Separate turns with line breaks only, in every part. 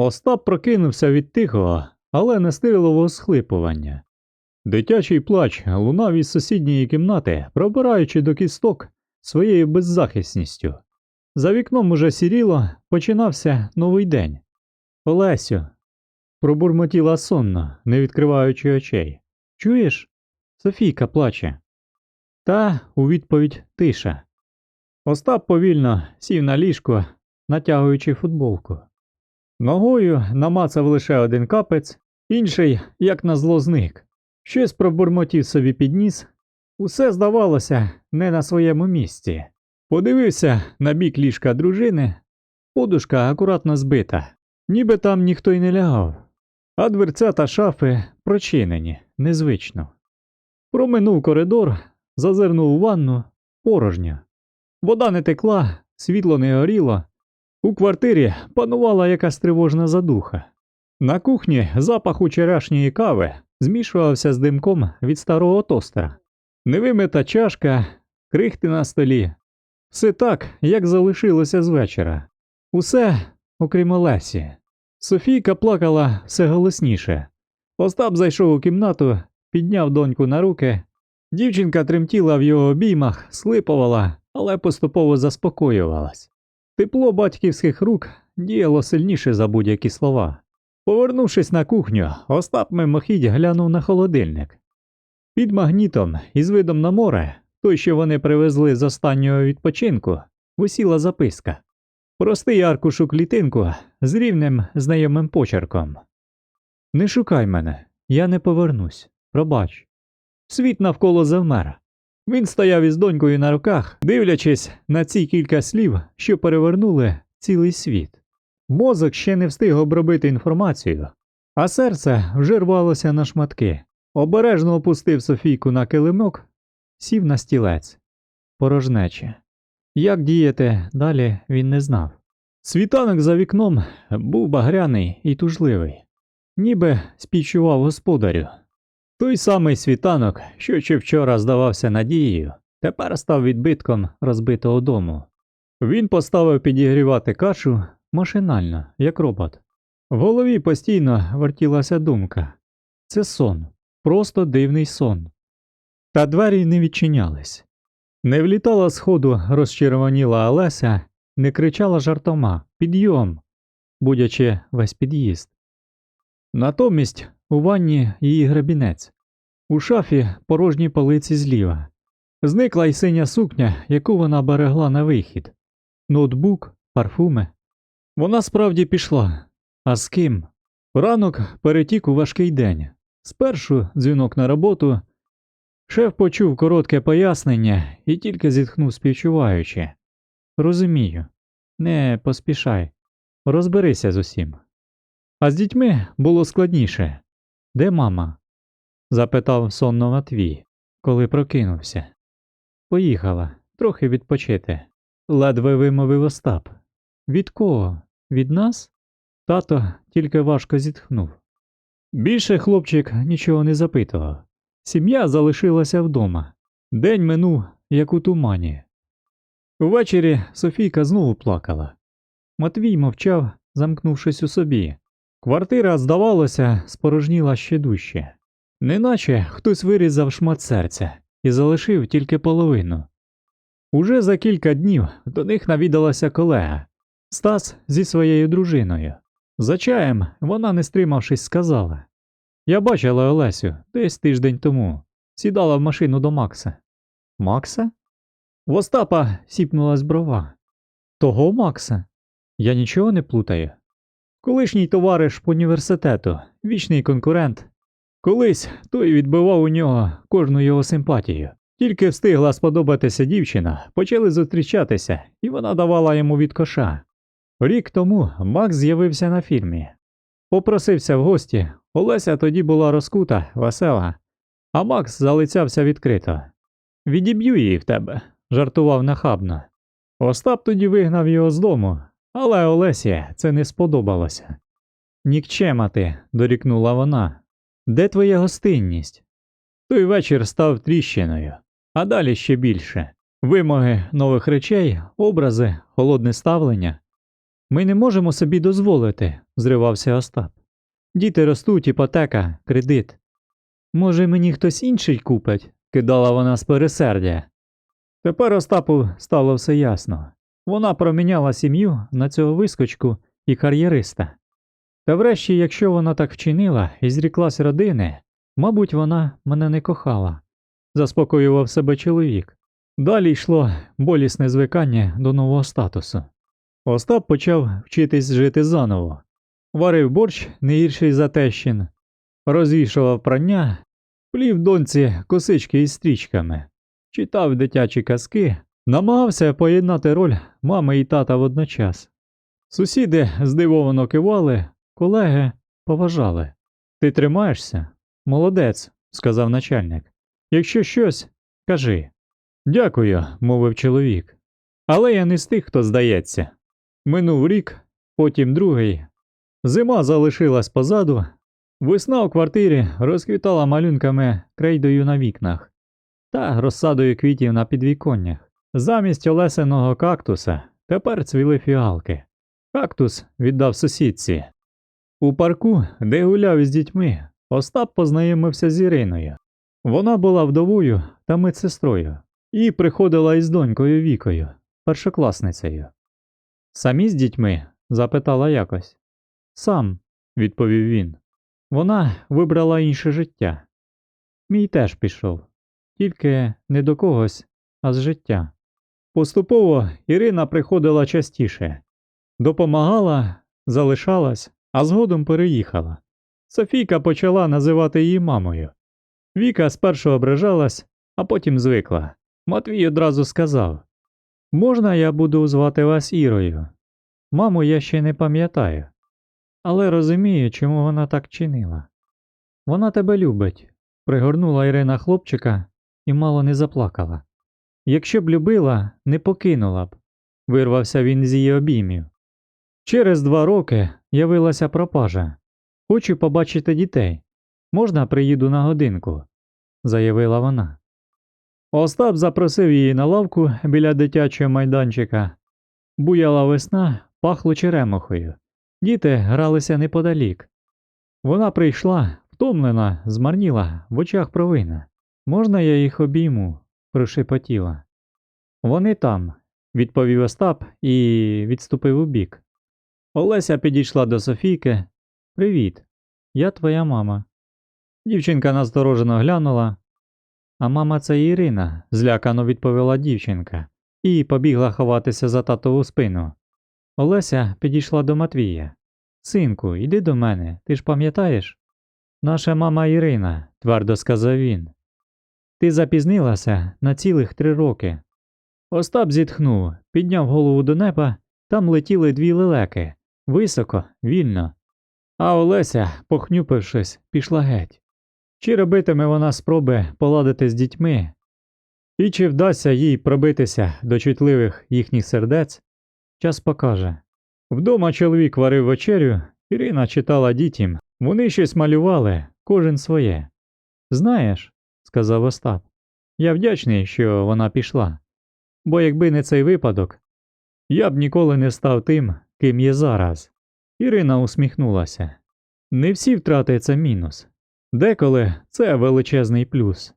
Остап прокинувся від тихого, але нестирливого схлипування. Дитячий плач лунав із сусідньої кімнати, пробираючи до кісток своєю беззахисністю. За вікном уже сіріло, починався новий день. Олесю. пробурмотіла сонно, не відкриваючи очей. Чуєш? Софійка плаче. Та у відповідь тиша. Остап повільно сів на ліжко, натягуючи футболку. Ногою намацав лише один капець, інший, як назло, зник. Щось пробурмотів собі під ніс. Усе здавалося не на своєму місці. Подивився на бік ліжка дружини, подушка акуратно збита, ніби там ніхто й не лягав, а дверця та шафи прочинені, незвично. Проминув коридор, зазирнув у ванну, порожньо. Вода не текла, світло не горіло. У квартирі панувала якась тривожна задуха. На кухні запах учорашньої кави змішувався з димком від старого тостера. Невимита чашка, крихти на столі. Все так, як залишилося з вечора. Усе, окрім Олесі. Софійка плакала все голосніше. Остап зайшов у кімнату, підняв доньку на руки. Дівчинка тремтіла в його обіймах, слипувала, але поступово заспокоювалась. Тепло батьківських рук діяло сильніше за будь-які слова. Повернувшись на кухню, Остап мимохідь глянув на холодильник. Під магнітом із видом на море, той, що вони привезли з останнього відпочинку, висіла записка. Простий аркуш у клітинку з рівним знайомим почерком. Не шукай мене, я не повернусь. Пробач. Світ навколо завмер. Він стояв із донькою на руках, дивлячись на ці кілька слів, що перевернули цілий світ. Мозок ще не встиг обробити інформацію, а серце вже рвалося на шматки. Обережно опустив Софійку на килимок, сів на стілець. Порожнече. Як діяти далі він не знав. Світанок за вікном був багряний і тужливий, ніби співчував господарю. Той самий світанок, що ще вчора здавався надією, тепер став відбитком розбитого дому. Він поставив підігрівати кашу машинально, як робот. В голові постійно вертілася думка це сон, просто дивний сон. Та двері не відчинялись. Не влітала з ходу розчервоніла Олеся, не кричала жартома Підйом, будячи весь під'їзд. Натомість у ванні її грабінець, у шафі порожні полиці зліва. Зникла й синя сукня, яку вона берегла на вихід, ноутбук, парфуми. Вона справді пішла. А з ким? Ранок перетік у важкий день. Спершу дзвінок на роботу. Шеф почув коротке пояснення і тільки зітхнув співчуваючи. Розумію, не поспішай, розберися з усім. А з дітьми було складніше. Де мама? запитав сонно Матвій, коли прокинувся. Поїхала, трохи відпочити, ледве вимовив Остап. Від кого? Від нас? Тато тільки важко зітхнув. Більше хлопчик нічого не запитував. Сім'я залишилася вдома. День минув, як у тумані. Увечері Софійка знову плакала. Матвій мовчав, замкнувшись у собі. Квартира, здавалося, спорожніла ще дужче. Неначе хтось вирізав шмат серця і залишив тільки половину. Уже за кілька днів до них навідалася колега Стас зі своєю дружиною. За чаєм вона, не стримавшись, сказала Я бачила Олесю десь тиждень тому, сідала в машину до Макса. Макса? В Остапа сіпнулась брова. Того Макса? Я нічого не плутаю. Колишній товариш по університету, вічний конкурент. Колись той відбивав у нього кожну його симпатію. Тільки встигла сподобатися дівчина, почали зустрічатися, і вона давала йому від коша. Рік тому Макс з'явився на фільмі. Попросився в гості, Олеся тоді була розкута, весела, а Макс залицявся відкрито. Відіб'ю її в тебе, жартував нахабно. Остап тоді вигнав його з дому, але Олесі це не сподобалося. Нікчема ти, дорікнула вона. Де твоя гостинність? Той вечір став тріщиною, а далі ще більше. Вимоги нових речей, образи, холодне ставлення. Ми не можемо собі дозволити, зривався Остап. Діти ростуть, іпотека, кредит. Може, мені хтось інший купить, кидала вона з пересердя. Тепер Остапу стало все ясно. Вона проміняла сім'ю на цього вискочку і кар'єриста. Та врешті, якщо вона так вчинила і зріклась родини, мабуть, вона мене не кохала, заспокоював себе чоловік. Далі йшло болісне звикання до нового статусу. Остап почав вчитись жити заново. Варив борщ не гірший за тещин, розвішував прання, плів доньці косички із стрічками, читав дитячі казки, намагався поєднати роль мами і тата водночас. Сусіди здивовано кивали, колеги поважали. Ти тримаєшся? Молодець, сказав начальник. Якщо щось, кажи. Дякую, мовив чоловік. Але я не з тих, хто здається. Минув рік, потім другий. Зима залишилась позаду. Весна у квартирі розквітала малюнками крейдою на вікнах та розсадою квітів на підвіконнях. Замість олесеного кактуса тепер цвіли фіалки. Кактус віддав сусідці. У парку, де гуляв із дітьми, Остап познайомився з Іриною. Вона була вдовою та медсестрою і приходила із донькою Вікою, першокласницею. Самі з дітьми? запитала якось. Сам, відповів він. Вона вибрала інше життя. Мій теж пішов, тільки не до когось, а з життя. Поступово Ірина приходила частіше, допомагала, залишалась, а згодом переїхала. Софійка почала називати її мамою. Віка спершу ображалась, а потім звикла. Матвій одразу сказав: Можна я буду звати вас Ірою? Маму я ще не пам'ятаю, але розумію, чому вона так чинила. Вона тебе любить, пригорнула Ірина хлопчика і мало не заплакала. Якщо б любила, не покинула б, вирвався він з її обіймів. Через два роки явилася пропажа. Хочу побачити дітей. Можна приїду на годинку, заявила вона. Остап запросив її на лавку біля дитячого майданчика. Буяла весна, пахло черемохою. Діти гралися неподалік. Вона прийшла, втомлена, змарніла, в очах провина. Можна я їх обійму? Прошепотіла. Вони там, відповів Остап і відступив убік. Олеся підійшла до Софійки. Привіт, я твоя мама. Дівчинка насторожено глянула. А мама це Ірина, злякано відповіла дівчинка, і побігла ховатися за татову спину. Олеся підійшла до Матвія. Синку, іди до мене, ти ж пам'ятаєш? Наша мама Ірина, твердо сказав він. Ти запізнилася на цілих три роки. Остап зітхнув, підняв голову до неба, там летіли дві лелеки, високо, вільно. А Олеся, похнюпившись, пішла геть. Чи робитиме вона спроби поладити з дітьми, і чи вдасться їй пробитися до чутливих їхніх сердець, час покаже. Вдома чоловік варив вечерю, Ірина читала дітям, вони щось малювали, кожен своє. Знаєш, сказав Остап, я вдячний, що вона пішла, бо якби не цей випадок, я б ніколи не став тим, ким є зараз. Ірина усміхнулася. Не всі втрати це мінус. Деколи це величезний плюс.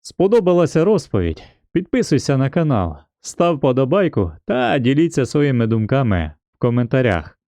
Сподобалася розповідь? Підписуйся на канал, став подобайку та діліться своїми думками в коментарях.